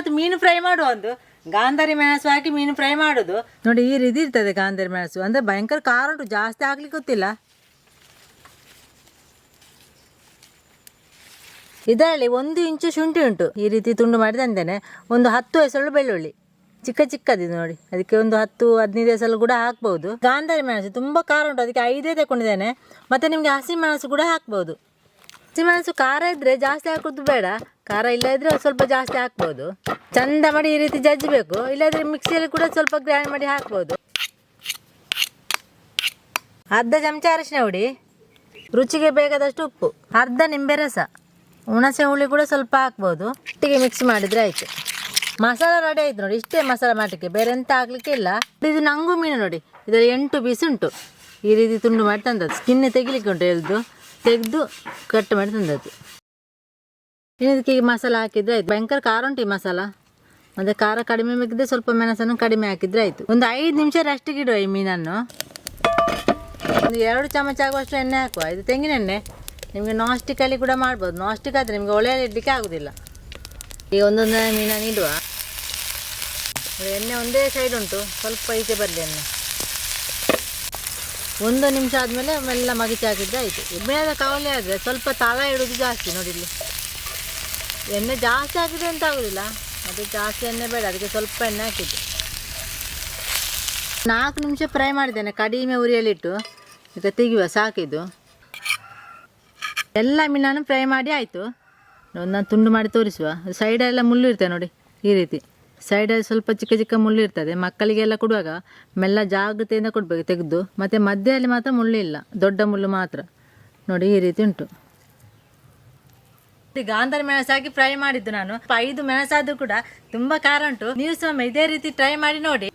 ಇವತ್ತು ಮೀನು ಫ್ರೈ ಮಾಡುವ ಒಂದು ಗಾಂಧಾರಿ ಮೆಣಸು ಹಾಕಿ ಮೀನು ಫ್ರೈ ಮಾಡೋದು. ನೋಡಿ, ಈ ರೀತಿ ಇರ್ತದೆ ಗಾಂಧಾರಿ ಮೆಣಸು. ಅಂದರೆ ಭಯಂಕರ ಖಾರ ಉಂಟು, ಜಾಸ್ತಿ ಆಗ್ಲಿಕ್ಕೆ ಗೊತ್ತಿಲ್ಲ. ಇದರಲ್ಲಿ ಒಂದು ಇಂಚು ಶುಂಠಿ ಉಂಟು. ಈ ರೀತಿ ತುಂಡು ಮಾಡಿ ತಂದೇನೆ. ಒಂದು ಹತ್ತು ಹೆಸರು ಬೆಳ್ಳುಳ್ಳಿ. ಚಿಕ್ಕ ಚಿಕ್ಕದಿದೆ ನೋಡಿ. ಅದಕ್ಕೆ ಒಂದು ಹತ್ತು, ಹದಿನೈದು ಹೆಸರು ಕೂಡ ಹಾಕ್ಬೋದು. ಗಾಂಧಾರಿ ಮೆಣಸು ತುಂಬ ಖಾರ ಉಂಟು. ಅದಕ್ಕೆ ಐದೇ ತಗೊಂಡಿದ್ದೇನೆ ಮತ್ತು ನಿಮಗೆ ಹಸಿ ಮೆಣಸು ಕೂಡ ಹಾಕ್ಬೋದು. ಹಸಿ ಮೆಣಸು ಖಾರ ಇದ್ದರೆ ಜಾಸ್ತಿ ಹಾಕೋದು ಬೇಡ. ಖಾರ ಇಲ್ಲ ಇದ್ರೆ ಸ್ವಲ್ಪ ಜಾಸ್ತಿ ಹಾಕ್ಬೋದು. ಚಂದ ಮಾಡಿ ಈ ರೀತಿ ಜಜ್ಜಬೇಕು. ಇಲ್ಲದ್ರೆ ಮಿಕ್ಸಿಯಲ್ಲಿ ಕೂಡ ಸ್ವಲ್ಪ ಗ್ರೈಂಡ್ ಮಾಡಿ ಹಾಕ್ಬೋದು. ಅರ್ಧ ಚಮಚ ಅರಿಶಿನ ಹುಡಿ, ರುಚಿಗೆ ಬೇಕಾದಷ್ಟು ಉಪ್ಪು, ಅರ್ಧ ನಿಂಬೆ ರಸ, ಹುಣಸೆ ಹುಳಿ ಕೂಡ ಸ್ವಲ್ಪ ಹಾಕ್ಬೋದು. ಒಟ್ಟಿಗೆ ಮಿಕ್ಸ್ ಮಾಡಿದರೆ ಆಯಿತು. ಮಸಾಲ ರೆಡಿ ಆಯ್ತು ನೋಡಿ, ಇಷ್ಟೇ ಮಸಾಲ ಮಾಡಲಿಕ್ಕೆ ಬೇರೆ ಎಂತ ಹಾಕ್ಲಿಕ್ಕೆ ಇಲ್ಲ. ಇದು ನಂಗು ಮೀನು ನೋಡಿ, ಇದರಲ್ಲಿ ಎಂಟು ಪೀಸ್ ಉಂಟು. ಈ ರೀತಿ ತುಂಡು ಮಾಡಿ ತಂದದ್ದು. ಸ್ಕಿನ್ ತೆಗಿಲಿಕ್ಕೆ ಉಂಟು ಎಲ್ದು. ತೆಗೆದು ಕಟ್ ಮಾಡಿ ತಂದದ್ದು. ಇದಕ್ಕೆ ಈ ಮಸಾಲ ಹಾಕಿದ್ರೆ ಆಯ್ತು. ಭಯಂಕರ ಖಾರ ಉಂಟು ಈ ಮಸಾಲ. ಮತ್ತು ಖಾರ ಕಡಿಮೆ ಬೇಕಿದ್ರೆ ಸ್ವಲ್ಪ ಮೆಣಸನ್ನು ಕಡಿಮೆ ಹಾಕಿದ್ರೆ ಆಯಿತು. ಒಂದು ಐದು ನಿಮಿಷ ರೆಸ್ಟಿಗೆ ಇಡುವ ಈ ಮೀನನ್ನು. ಒಂದು ಎರಡು ಚಮಚ ಆಗುವಷ್ಟು ಎಣ್ಣೆ ಹಾಕುವ. ಇದು ತೆಂಗಿನ ಎಣ್ಣೆ. ನಿಮಗೆ ನಾನ್ ಸ್ಟಿಕ್ಕಲ್ಲಿ ಕೂಡ ಮಾಡ್ಬೋದು. ನಾನ್ ಸ್ಟಿಕ್ ಆದರೆ ನಿಮಗೆ ಒಳ್ಳೆಯಲ್ಲಿ ಇಡಲಿಕ್ಕೆ ಆಗೋದಿಲ್ಲ. ಈಗ ಒಂದೊಂದು ಮೀನನ್ನು ಇಡುವ. ಎಣ್ಣೆ ಒಂದೇ ಸೈಡ್ ಉಂಟು. ಸ್ವಲ್ಪ ಈಚೆ ಬರಲಿ ಎಣ್ಣೆ. ಒಂದು ನಿಮಿಷ ಆದಮೇಲೆ ಮೆಲ್ಲ ಮಗಿಚಿ ಹಾಕಿದ್ರೆ ಆಯಿತು ಮೇಲೆ ಕವಲೆ ಆದರೆ ಸ್ವಲ್ಪ ತಳ ಇಡೋದು ಜಾಸ್ತಿ ನೋಡಿ ಇಲ್ಲಿ. ಎಣ್ಣೆ ಜಾಸ್ತಿ ಹಾಕಿದ್ರೆ ಅಂತ ಆಗೋದಿಲ್ಲ. ಅದು ಜಾಸ್ತಿ ಎಣ್ಣೆ ಬೇಡ, ಅದಕ್ಕೆ ಸ್ವಲ್ಪ ಎಣ್ಣೆ ಹಾಕಿದ್ದು. ನಾಲ್ಕು ನಿಮಿಷ ಫ್ರೈ ಮಾಡಿದ್ದೇನೆ, ಕಡಿಮೆ ಉರಿಯಲ್ಲಿಟ್ಟು. ಈಗ ತೆಗಿಯುವ, ಸಾಕಿದ್ದು. ಎಲ್ಲ ಮೀನನ್ನು ಫ್ರೈ ಮಾಡಿ ಆಯಿತು. ಒಂದೊಂದು ತುಂಡು ಮಾಡಿ ತೋರಿಸುವ. ಸೈಡೆಲ್ಲ ಮುಳ್ಳು ಇರ್ತದೆ ನೋಡಿ, ಈ ರೀತಿ. ಸೈಡಲ್ಲಿ ಸ್ವಲ್ಪ ಚಿಕ್ಕ ಚಿಕ್ಕ ಮುಳ್ಳು ಇರ್ತದೆ. ಮಕ್ಕಳಿಗೆಲ್ಲ ಕೊಡುವಾಗ ಮೆಲ್ಲ ಜಾಗ್ರತೆಯಿಂದ ಕೊಡಬೇಕು ತೆಗೆದು. ಮತ್ತು ಮಧ್ಯದಲ್ಲಿ ಮಾತ್ರ ಮುಳ್ಳು ಇಲ್ಲ, ದೊಡ್ಡ ಮುಳ್ಳು ಮಾತ್ರ. ನೋಡಿ, ಈ ರೀತಿ ಉಂಟು. ಗಾಂಧಾರಿ ಮೆಣಸು ಹಾಕಿ ಫ್ರೈ ಮಾಡಿದ್ದು ನಾನು. ಐದು ಮೆಣಸಾದ್ರೂ ಕೂಡ ತುಂಬಾ ಖಾರ ಉಂಟು. ನೀವು ಸಹ ಇದೇ ರೀತಿ ಟ್ರೈ ಮಾಡಿ ನೋಡಿ.